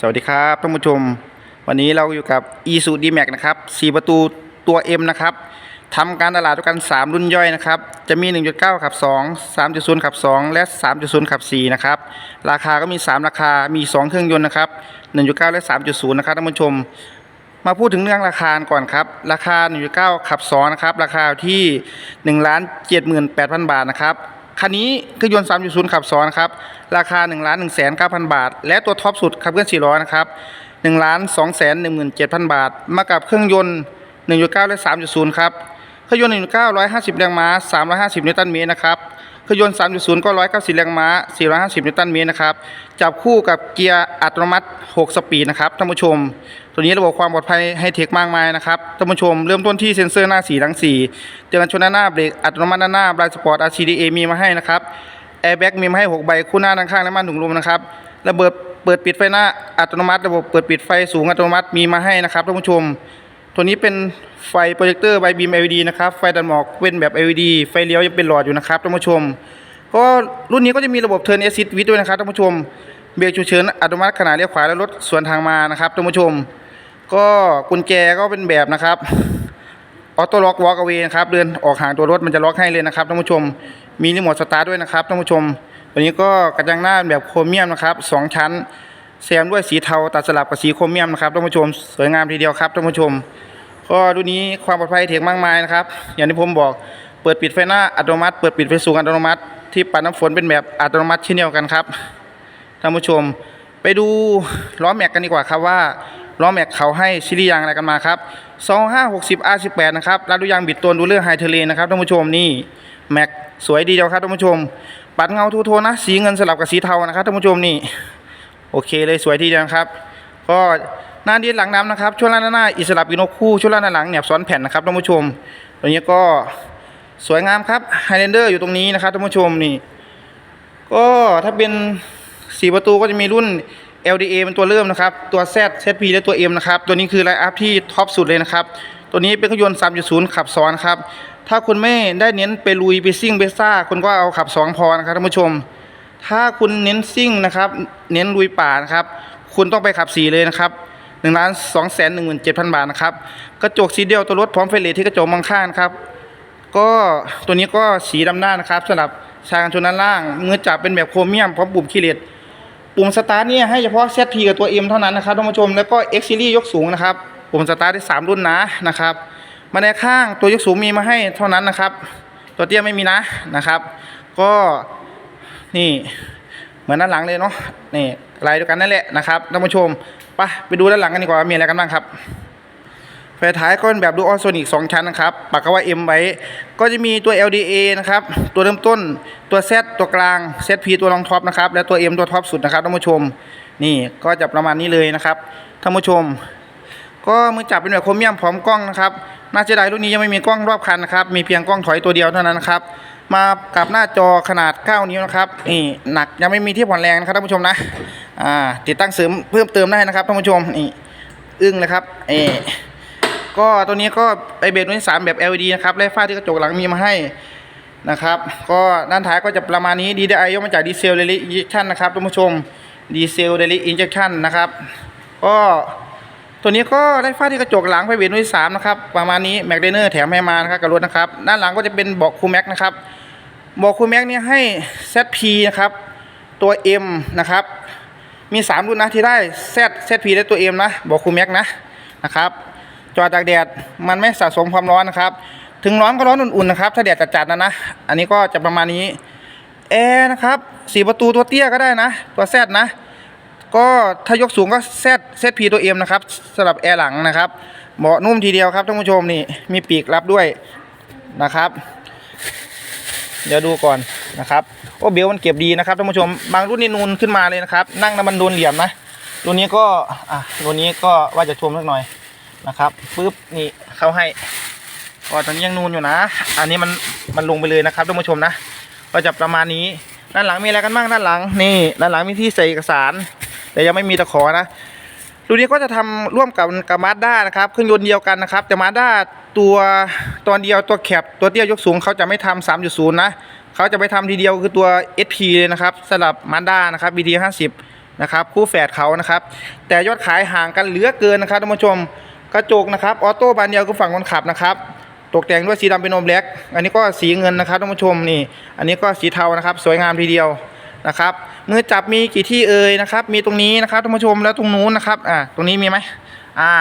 สวัสดีครับท่านผู้ชม วันนี้เราอยู่กับ e s u d m a x นะครับ4ประตูตัว M นะครับทำการตลาดด้วยกัน 3 รุ่นย่อยนะครับ จะมี 1.9 ขับ 2 3.0 ขับ 2 และ 3.0 ขับ 4 นะครับ ราคาก็มี 3 ราคา มี 2 เครื่องยนต์นะครับ 1.9 และ 3.0 นะครับท่านผู้ชม มาพูดถึงเรื่องราคาก่อนครับ ราคา 1.9 ขับ 2 นะครับ ราคาที่1ล้าน78,000 บาทนะครับ คันนี้เครื่องยนต์ 3.0 ขับซ้อนครับ ราคา1ล้าน1 9 0 0 0 บาท และตัวท็อปสุดขับเคลื่อน4ล้อนะครับ1ล้าน2 1 7 0 0 0 บาท มากับเครื่องยนต์ 1.9 และ 3.0 ครับ เครื่องยนต์ 1.9 150 แรงม้า 350 นิวตันเมตรนะครับ เครื่องยนต์ 3.0 ก็ 190 แรงม้า 450 นิวตันเมตรนะครับ จับคู่กับเกียร์อัตโนมัติ 6 สปีดนะครับท่านผู้ชม ตัวนี้ระบบความปลอดภัยให้เทคมากมายนะครับท่านผู้ชม เริ่มต้นที่เซ็นเซอร์หน้าสีทั้ง4เตือนชนหน้าเบรกอัตโนมัติหน้าบรายสปอร์ต RCDA มีมาให้นะครับแอร์แบ็กมีมาให้ 6 ใบคู่หน้าด้านข้างและม่านถุงลมนะครับระเบิดเปิดปิดไฟหน้าอัตโนมัติ ระบบเปิดปิดไฟสูงอัตโนมัติมีมาให้นะครับท่านผู้ชม ตัวนี้เป็นไฟโปรเจคเตอร์ใบบีม LED นะครับ ไฟดันหมอกเป็นแบบ LED ไฟเลี้ยวยังเป็นหลอดอยู่นะครับท่านผู้ชม ก็รุ่นนี้ก็จะมีระบบ Turn Assist with ด้วยนะครับท่านผู้ชม เบรกฉุกเฉินอัตโนมัติขณะเลี้ยวขวาและรถสวนทางมานะครับท่านผู้ชม ก็กุญแจก็เป็นแบบนะครับออโต้ล็อกวอล์กเวนะครับเดินออกห่างตัวรถมันจะล็อกให้เลยนะครับท่านผู้ชม มีรีโมทสตาร์ทด้วยนะครับท่านผู้ชม ตัวนี้ก็กระจังหน้าแบบโครเมียมนะครับสองชั้น แซมด้วยสีเทาตัดสลับกับสีโครเมียมนะครับท่านผู้ชมสวยงามทีเดียวครับท่านผู้ชม ก็ดูนี้ความปลอดภัยเถียงมากมายนะครับ อย่างที่ผมบอกเปิดปิดไฟหน้าอัตโนมัติเปิดปิดไฟสูงอัตโนมัติ ที่ปัดน้ำฝนเป็นแบบอัตโนมัติเช่นเดียวกันครับท่านผู้ชม ไปดูล้อแม็กกันดีกว่าครับว่าล้อแม็กเขาให้ซีรีส์ยางอะไรกันมาครับ2560 R18 นะครับรัดดูยางบิดตัวดูเรื่องไฮเทเลนนะครับท่านผู้ชมนี่แม็กสวยดีเดียวครับท่านผู้ชม ปัดเงาทูโทนนะสีเงินสลับกับสีเทานะครับท่านผู้ชมนี่ โอเคเลยสวยทีเดียวนะครับ ก็หน้าดีหลังน้ำนะครับช่วงล่างด้านหน้าอิสระปีโนคู่ช่วงล่างด้านหลังแหนบซ้อนแผ่นนะครับท่านผู้ชมตัวนี้ก็สวยงามครับไฮเลนเดอร์อยู่ตรงนี้นะครับท่านผู้ชมนี่ก็ถ้าเป็น4ประตูก็จะมีรุ่น LDA เป็นตัวเริ่มนะครับ ตัว Z ZP และตัว M นะครับ ตัวนี้คือไลน์อัพที่ท็อปสุดเลยนะครับ ตัวนี้เป็นเครื่องยนต์ 3.0 ขับซ้อนครับ ถ้าคุณไม่ได้เน้นไปลุยไปซิ่งไปซ่าคุณก็เอาขับ 2 พอนะครับท่านผู้ชม ถ้าคุณเน้นซิ่งนะครับ เน้นลุยป่านะครับ คุณต้องไปขับ4เลยนะครับ1ล้าน2แสน17,000บาทนะครับ กระจกสีเดียวตัวรถพร้อมไฟเลทที่กระจกมองข้างครับ ก็ตัวนี้ก็สีดำหน้านะครับสำหรับชายกันชนด้านล่างมือจับเป็นแบบโครเมียมพร้อมปุ่มคีย์เลตปุ่มสตาร์ทเนี่ยให้เฉพาะ ZP กับตัว M เท่านั้นนะครับท่านผู้ชมแล้วก็ X Series ยกสูงนะครับปุ่มสตาร์ทได้3รุ่นนะนะครับมาในข้างตัวยกสูงมีมาให้เท่านั้นนะครับ ตัวเตี้ยไม่มีนะนะครับ ก็ นี่เหมือนด้านหลังเลยเนาะนี่ลายเดียวกันนั่นแหละนะครับท่านผู้ชมไปไปดูด้านหลังกันดีกว่ามีอะไรกันบ้างครับไฟท้ายก็เป็นแบบดูออโซนิก2ชั้นนะครับปากกาว่า M ไว้ ก็จะมีตัว LDA นะครับ ตัวเริ่มต้น ตัว Z ตัวกลาง ZP ตัวรองท็อปนะครับ และตัว M ตัวท็อปสุดนะครับท่านผู้ชม นี่ก็จะประมาณนี้เลยนะครับท่านผู้ชม ก็มือจับเป็นแบบโครเมียมพร้อมกล้องนะครับ น่าจะได้รุ่นนี้ยังไม่มีกล้องรอบคันนะครับ มีเพียงกล้องถอยตัวเดียวเท่านั้นนะครับ มากับหน้าจอขนาด 9 นิ้วนะครับนี่หนักยังไม่มีที่ผ่อนแรงนะครับท่านผู้ชมนะอ่าติดตั้งเสริมเพิ่มเติมได้นะครับท่านผู้ชมนี่อึ้งเลยครับเอก็ตัวนี้ก็ไอเบรตัวที่สามแบบ LED นะครับและฝ้าที่กระจกหลังมีมาให้นะครับ ก็ด้านท้ายก็จะประมาณนี้ DDI ย่อมาจากดีเซลเดลิอินเจคชันนะครับท่านผู้ชมดีเซลเดลิอินเจคชันนะครับ ก็ตัวนี้ก็ได้ฝ้าที่กระจกหลังไฟเบรตัวที่สามนะครับประมาณนี้แม็กเดเนอร์แถมให้มานะครับกับรถนะครับ ด้านหลังก็จะเป็นเบอกคูแม็กนะครับ บอกคูแม็กนี่ให้ ZP นะครับ ตัว M นะครับ มี 3 รุ่นนะที่ได้ Z ZP และตัว M นะ บอกคูแม็กนะนะครับ จอดตากแดดมันไม่สะสมความร้อนนะครับ ถึงร้อนก็ร้อนอุ่นๆนะครับ ถ้าแดดจัดๆนะนะ อันนี้ก็จะประมาณนี้แอร์นะครับสีประตูตัวเตี้ยก็ได้นะ ตัวแซดนะ ก็ถ้ายกสูงก็แซดแซดพีตัวเอ็มนะครับสำหรับแอร์หลังนะครับเบาะนุ่มทีเดียวครับท่านผู้ชมนี่มีปีกรับด้วยนะครับ เดี๋ยวดูก่อนนะครับโอ้เบลมันเก็บดีนะครับท่านผู้ชมบางรุ่นนี่นูนขึ้นมาเลยนะครับ นั่งแล้วมันโดนเหลี่ยมนะตัวนี้ก็อะตัวนี้ก็ว่าจะชมสักหน่อยนะครับปึ๊บนี่เข้าให้ก็ตอนนี้ยังนูนอยู่นะ อันนี้มันมันลงไปเลยนะครับท่านผู้ชมนะ ก็จะประมาณนี้ด้านหลังมีอะไรกันบ้างด้านหลังนี่ด้านหลังมีที่ใส่เอกสาร แต่ยังไม่มีตะขอนะ ตัวนี้ก็จะทำร่วมกับกับมาด้านะครับเครื่องยนต์เดียวกันนะครับ แต่มาด้าตัวตอนเดียวตัวแคบตัวเตี้ยยกสูงเขาจะไม่ทำ3.0 นะเขาจะไปทำทีเดียวคือตัว SP เลยนะครับสำหรับมาด้านะครับ BT 50นะครับคู่แฝดเขานะครับ แต่ยอดขายห่างกันเหลือเกินนะครับท่านผู้ชมกระจกนะครับออโต้บานเดียวคือฝั่งคนขับนะครับตกแต่งด้วยสีดำเป็นโอมแบล็กอันนี้ก็สีเงินนะครับท่านผู้ชมนี่ อันนี้ก็สีเทานะครับ สวยงามทีเดียว นะครับ มือจับมีกี่ที่เอ่ยนะครับ มีตรงนี้นะครับท่านผู้ชมแล้วตรงนู้นนะครับอ่าตรงนี้มีไหมอ่า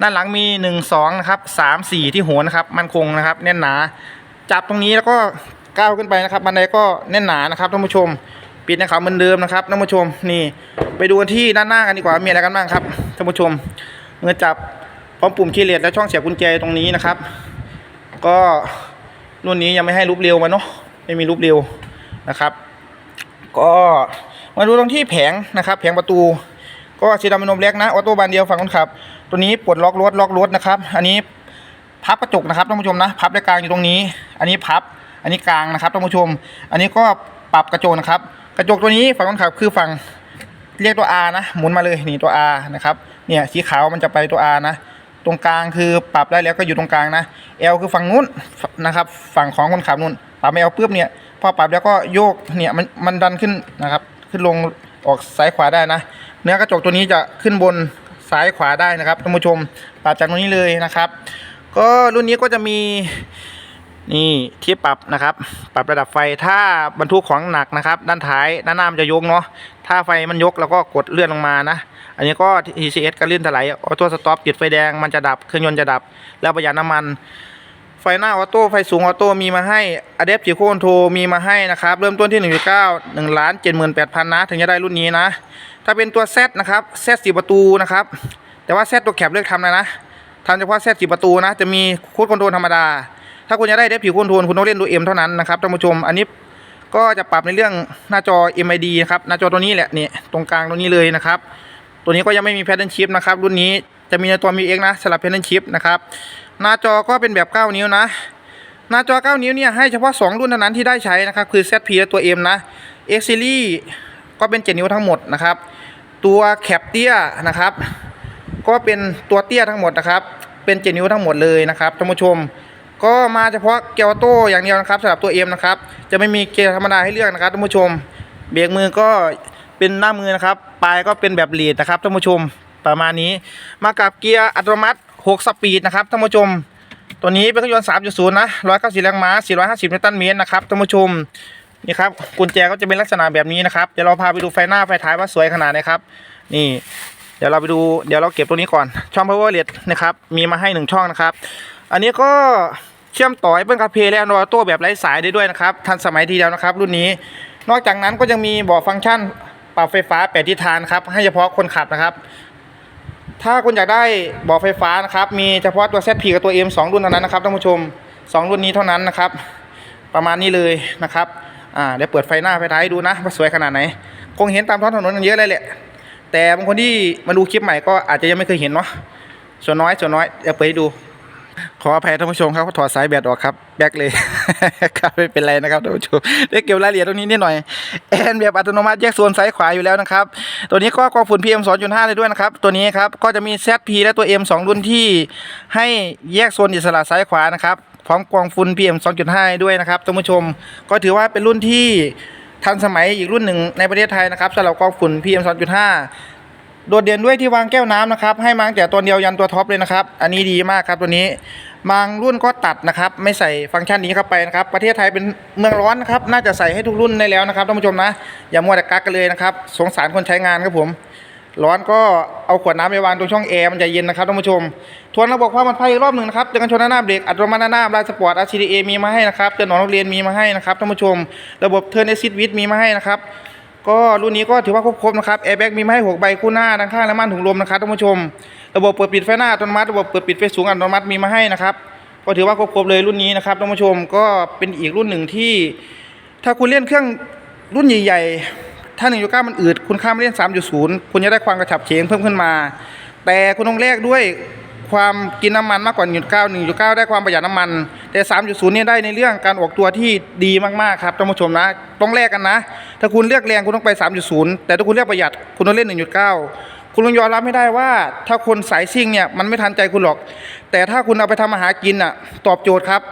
ด้านหลังมี 1 2นะครับ3 4 ที่หัวนะครับ มันคงนะครับ แน่นหนา จับตรงนี้แล้วก็ก้าวขึ้นไปนะครับบันไดก็แน่นหนานะครับท่านผู้ชม ปิดในเขาเหมือนเดิมนะครับท่านผู้ชมนี่ ไปดูที่ด้านหน้ากันดีกว่ามีอะไรกันบ้างครับท่านผู้ชมเมื่อจับพร้อมปุ่มคีย์เลสและช่องเสียบกุญแจตรงนี้นะครับ ก็รุ่นนี้ยังไม่ให้รูปเร็วมาเนาะไม่มีรูปเร็วนะครับ ก็มาดูตรงที่แผงนะครับ แผงประตู ก็สีดำเป็นมเล็กนะออโต้บานเดียวฝั่งคนขับ ตัวนี้ปลดล็อกรถล็อกรถนะครับ อันนี้พับกระจกนะครับท่านผู้ชมนะ พับด้กลางอยู่ตรงนี้ อันนี้พับ อันนี้กลางนะครับท่านผู้ชม อันนี้ก็ปรับกระจกนะครับ กระจกตัวนี้ฝั่งคนขับคือฝั่งเรียกตัว R นะ หมุนมาเลยนี่ตัว R นะครับ เนี่ยสีขาวมันจะไปตัว R นะ ตรงกลางคือปรับได้แล้วก็อยู่ตรงกลางนะ L คือฝั่งนู้นนะครับ ฝั่งของคนขับนู้นปรับไม่ L ปุ๊บเนี่ย พอปรับแล้วก็โยกเนี่ยมันมันดันขึ้นนะครับ ขึ้นลงออกซ้ายขวาได้นะ เนื้อกระจกตัวนี้จะขึ้นบนซ้ายขวาได้นะครับท่านผู้ชมปรับจากตรงนี้เลยนะครับ ก็รุ่นนี้ก็จะมีนี่ที่ปรับนะครับ ปรับระดับไฟถ้าบรรทุกของหนักนะครับ ด้านท้ายด้านหน้ามันจะยกเนาะถ้าไฟมันยกเราก็กดเลื่อนลงมานะ อันนี้ก็ TCS ก็เลื่อนถลายออโต้สต็อปติดไฟแดงมันจะดับเครื่องยนต์จะดับ แล้วประหยัดน้ำมัน ไฟหน้าออโต้ไฟสูงออโต้มีมาให้ Adaptive c o n t r o l มีมาให้นะครับ เริ่มต้นที่1 9 1ล้าน78,000 นะ ถึงจะได้รุ่นนี้นะ ถ้าเป็นตัว Z นะครับ Z สี่ประตูนะครับ แต่ว่า Z ตัวแคปเลือกทำนะนะทำเฉพาะเซตสี่ประตูนะ จะมีโค้ดคอนโทรลธรรมดา ถ้าคุณจะได้เดฟผิวคอนโทรลคุณต้องเล่นดูเอ็มเท่านั้นนะครับท่านผู้ชม อันนี้ก็จะปรับในเรื่องหน้าจอ MID นะครับ หน้าจอตัวนี้แหละนี่ตรงกลางตรงนี้เลยนะครับ ตัวนี้ก็ยังไม่มีแพทเทิร์นชิปนะครับ รุ่นนี้จะมีในตัวมีเองนะสลับแพทเทิร์นชิปนะครับ หน้าจอก็เป็นแบบ 9 นิ้วนะ หน้าจอ 9 นิ้วเนี่ยให้เฉพาะ 2 รุ่นเท่านั้นที่ได้ใช้นะครับ คือ ZP และตัว M นะ X Series ก็เป็น 7 นิ้วทั้งหมดนะครับ ตัวแคปเตี้ยนะครับ ก็เป็นตัวเตี้ยทั้งหมดนะครับ เป็นเจนิ้วทั้งหมดเลยนะครับท่านผู้ชม ก็มาเฉพาะเกียร์โต้อย่างเดียวนะครับสำหรับตัวเอ็มนะครับ จะไม่มีเกียร์ธรรมดาให้เลือกนะครับท่านผู้ชม เบรกมือก็เป็นหน้ามือนะครับ ปลายก็เป็นแบบลีดนะครับท่านผู้ชมประมาณนี้ มากับเกียร์อัตโนมัติ 6 สปีดนะครับท่านผู้ชม ตัวนี้เป็นเครื่องยนต์ 3.0 นะ 194แรงม้า 450 นิวตันเมตรนะครับท่านผู้ชม นี่ครับ กุญแจก็จะเป็นลักษณะแบบนี้นะครับ เดี๋ยวเราพาไปดูไฟหน้าไฟท้ายว่าสวยขนาดไหนครับ นี่ เดี๋ยวเราไปดู เดี๋ยวเราเก็บตัวนี้ก่อน ช่อง power LED นะครับ มีมาให้หนึ่งช่องนะครับ อันนี้ก็เชื่อมต่อ Apple CarPlay และ Android Auto แบบไร้สายได้ด้วยนะครับ ทันสมัยทีเดียวนะครับ รุ่นนี้ นอกจากนั้นก็ยังมีบาะฟังก์ชันปรับไฟฟ้าแปดทิศทางครับ ให้เฉพาะคนขับนะครับ ถ้าคุณอยากได้บ่อไฟฟ้านะครับ มีเฉพาะตัว ZP กับตัว M 2รุ่นเท่านั้นนะครับท่านผู้ชม 2 รุ่นนี้เท่านั้นนะครับ ประมาณนี้เลยนะครับอ่าเดี๋ยวเปิดไฟหน้าไฟท้ายดูนะว่าสวยขนาดไหน คงเห็นตามท้องถนนกันเยอะเลยแหละ แต่บางคนที่มาดูคลิปใหม่ก็อาจจะยังไม่เคยเห็นเนาะส่วนน้อยส่วนน้อยเดี๋ยวเปิดให้ดู ขออภัยท่านผู้ชมครับถอดสายแบตออกครับแบกเลยครับไม่เป็นไรนะครับท่านผู้ชมได้เก็บรายละเอียดตรงนี้นิดหน่อยแอนแบบอัตโนมัติแยกโซนซ้ายขวาอยู่แล้วนะครับ ตัวนี้ก็กองฝุ่น PM 2.5เลยด้วยนะครับ ตัวนี้ครับก็จะมี ZP และตัว M 2 รุ่นที่ให้แยกโซนอิสระซ้ายขวานะครับพร้อมกองฝุ่น PM 2.5 ด้วยนะครับท่านผู้ชม ก็ถือว่าเป็นรุ่นที่ทันสมัยอีกรุ่นหนึ่งในประเทศไทยนะครับสำหรับกองฝุ่น PM 2.5 โดดเด่นด้วยที่วางแก้วน้ำนะครับ ให้มาตั้งแต่ตัวเดียวยันตัวท็อปเลยนะครับ อันนี้ดีมากครับตัวนี้บางรุ่นก็ตัดนะครับ ไม่ใส่ฟังก์ชันนี้เข้าไปนะครับ ประเทศไทยเป็นเมืองร้อนนะครับ น่าจะใส่ให้ทุกรุ่นได้แล้วนะครับท่านผู้ชมนะ อย่ามัวแต่กักกันเลยนะครับ สงสารคนใช้งานครับผม ร้อนก็เอาขวดน้ำไปวางตรงช่องแอร์มันจะเย็นนะครับท่านผู้ชม ทวนระบบความปลอดภัยรอบหนึ่งนะครับเตือนกันชนหน้าเบรกอัตโนมัติหน้าลายสปอร์ต RCDA มีมาให้นะครับเตือนหนอนนักเรียนมีมาให้นะครับท่านผู้ชม ระบบเทิร์นเอซิดวิดมีมาให้นะครับ ก็รุ่นนี้ก็ถือว่าครบๆนะครับแอร์แบ็กมีมาให้หกใบคู่หน้าด้านข้างและม่านถุงลมนะครับท่านผู้ชม ระบบเปิดปิดไฟหน้าอัตโนมัติระบบเปิดปิดไฟสูงอัตโนมัติมีมาให้นะครับก็ถือว่าครบๆเลยรุ่นนี้นะครับท่านผู้ชมก็เป็นอีกรุ่นหนึ่งที่ ถ้าคุณเล่นเครื่องรุ่นใหญ่ๆ ถ้า1 9มันอืดคุณข้ามเล่น3.0คุณจะได้ความกระฉับเฉงเพิ่มขึ้นมา แต่คุณต้องแลกด้วยความกินน้ำมันมากกว่า 1.9 1.9 ได้ความประหยัดน้ำมัน แต่ 3.0 เนี่ยได้ในเรื่องการออกตัวที่ดีมาก ๆ ครับท่านผู้ชมนะ ต้องแลกกันนะ ถ้าคุณเลือกแรงคุณต้องไป 3.0 แต่ถ้าคุณเลือกประหยัดคุณต้องเล่น 1.9 คุณต้องยอมรับไม่ได้ว่า ถ้าคนสายซิ่งเนี่ยมันไม่ทันใจคุณหรอก แต่ถ้าคุณเอาไปทำอาหารกินอะตอบโจทย์ครับ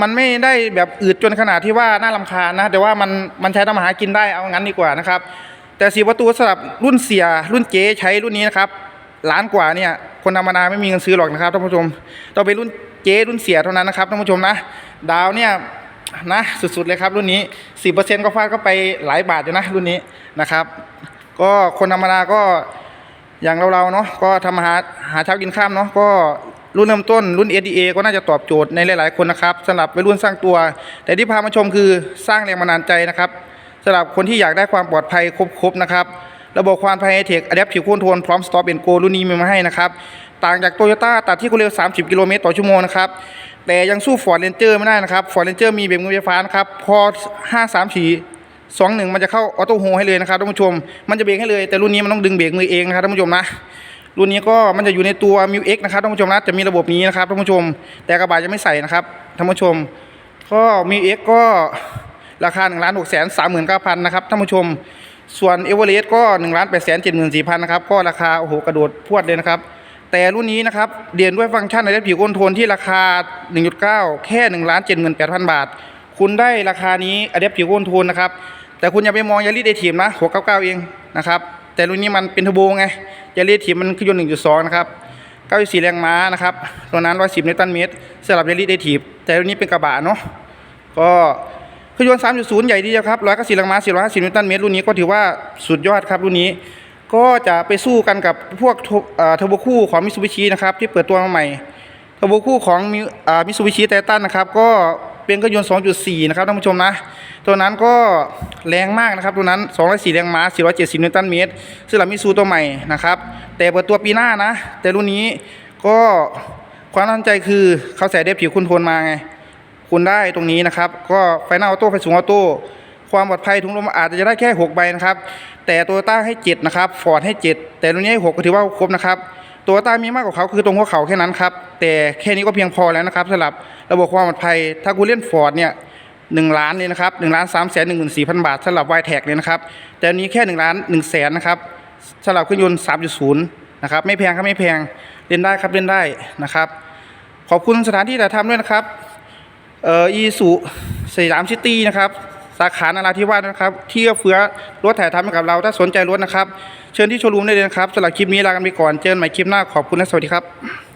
มันไม่ได้แบบอืดจนขนาดที่ว่าน่าลำคาญนะ แต่ว่ามันมันใช้ทำอาหารกินได้เอางั้นดีกว่านะครับแต่สีประตูสำหรับรุ่นเสียรุ่นเจ๊ใช้รุ่นนี้นะครับล้านกว่าเนี่ยคนธรรมดาไม่มีเงินซื้อหรอกนะครับท่านผู้ชมต้องเป็นรุ่นเจ๊รุ่นเสียเท่านั้นนะครับท่านผู้ชมนะ ดาวเนี่ย นะสุดๆเลยครับรุ่นนี้สิบเปอร์เซ็นต์ก็ฟาดก็ไปหลายบาทอยู่นะรุ่นนี้นะครับ ก็คนธรรมดาก็อย่างเราๆเนาะก็ทำมาหาหาเช้ากินข้ามเนาะก็รุ่นเริ่มต้นรุ่น SDA ก็น่าจะตอบโจทย์ในหลายๆคนนะครับสำหรับวัยรุ่นสร้างตัว แต่ที่พามาชมคือสร้างแรงบันดาลใจนะครับสำหรับคนที่อยากได้ความปลอดภัยครบๆนะครับระบบความภายในเทคอะแดปผิวโคนโทนพร้อมสต็อปเอนโกรุ่นนี้มีมาให้นะครับ ต่างจากโตโยต้าตัดที่ความเร็ว 30 กิโลเมตรต่อชั่วโมงนะครับ แต่ยังสู้ฟอร์ดเรนเจอร์ไม่ได้นะครับฟอร์ดเรนเจอร์มีเบรกมือไฟฟ้านะครับ พอ 5 3 4 2 1 มันจะเข้าออโต้โฮให้เลยนะครับท่านผู้ชม มันจะเบรกให้เลย แต่รุ่นนี้มันต้องดึงเบรกมือเองนะครับท่านผู้ชมนะรุ่นนี้ก็มันจะอยู่ในตัว m ิว X นะครับท่านผู้ชมนะจะมีระบบนี้นะครับท่านผู้ชม แต่กระบะจะไม่ใส่นะครับท่านผู้ชม ก็มี X ก็ราคา1นึ่งล้านหกแสนสามหมื่นเก้าพันนะครับท่านผู้ชม ส่วนเอเวอเรสต์ก็1นึ่งล้านแปดแสนเจ็ดหมื่นสี่พันนะครับก็ราคาโอ้โหกระโดดพรวดเลยนะครับ แต่รุ่นนี้นะครับเด่นด้วยฟังก์ชันในเรื่องผิวคอนโทรลที่ราคา 1.9 แค่1นึ่งล้านเจ็ดหมื่นแปดพันบาท คุณได้ราคานี้อะเดปผิวคอนโทรลนะครับ แต่คุณอย่าไปมองยาริเดทีมนะ699เองนะครับ แต่รุ่นนี้มันเป็นทอร์โบไงยาริสทีมมันเครื่องยนต์1.2นะครับ94แรงม้านะครับตัวนั้น110นิวตันเมตรสำหรับยาริเดทีฟแต่รุ่นนี้เป็นกระบะเนาะก็เครื่องยนต์3.0ใหญ่ทีเดียวครับ194แรงม้า450นิวตันเมตรรุ่นนี้ก็ถือว่าสุดยอดครับรุ่นนี้ ก็จะไปสู้กันกับพวกเทอร์เอ่อร์โบคู่ของมิซูบิชินะครับที่เปิดตัวมาใหม่เทอร์โบคู่ของมิซูบิชิไททันนะครับก็เป็นเครื่องยนต์ 2.4 นะครับท่านผู้ชมนะ ตัวนั้นก็แรงมากนะครับ ตัวนั้น 204 แรงม้า 470 นิวตันเมตรสำหรับมิซูตัวใหม่นะครับ แต่เปิดตัวปีหน้านะ แต่รุ่นนี้ก็ความน่าสนใจคือเขาใส่ได้ผิวคุณทนมาไง คุณได้ตรงนี้นะครับ ก็ไฟหน้าออโต้ไฟสูงออโต้ ความปลอดภัยถุงลมอาจจะได้แค่6ใบนะครับ แต่ตโยต้าให้7นะครับฟอร์ดให้ 7 แต่รุ่นนี้ให้6ก็ถือว่าครบนะครับตโยต้ามีมากกว่าเขาคือตรงหัวเข่าแค่นั้นครับ แต่แค่นี้ก็เพียงพอแล้วนะครับสำหรับระบบความปลอดภัย ถ้าคุณเล่นฟอร์ดเนี่ยหนึ่งล้านเลยนะครับหนึ่งล้านสามแสนหนึ่งหมื่นสี่พันบาทสำหรับวายแท็กเลยนะครับ แต่อันนี้แค่หนึ่งล้านหนึ่งแสนนะครับสำหรับเครื่องยนต์สามจุดศูนย์นะครับไม่แพงครับไม่แพงเล่นได้ครับเล่นได้นะครับ ขอบคุณสถานที่ถ่ายทำด้วยนะครับเอ่ออีสุสยามซิตี้นะครับ สาขานราธิวาสนะครับ ที่เอื้อเฟื้อรถถ่ายทำให้กับเรา ถ้าสนใจรถนะครับ เชิญที่โชว์รูมได้เลยนะครับสำหรับคลิปนี้ลากันไปก่อน เจอกันใหม่คลิปหน้า ขอบคุณและสวัสดีครับ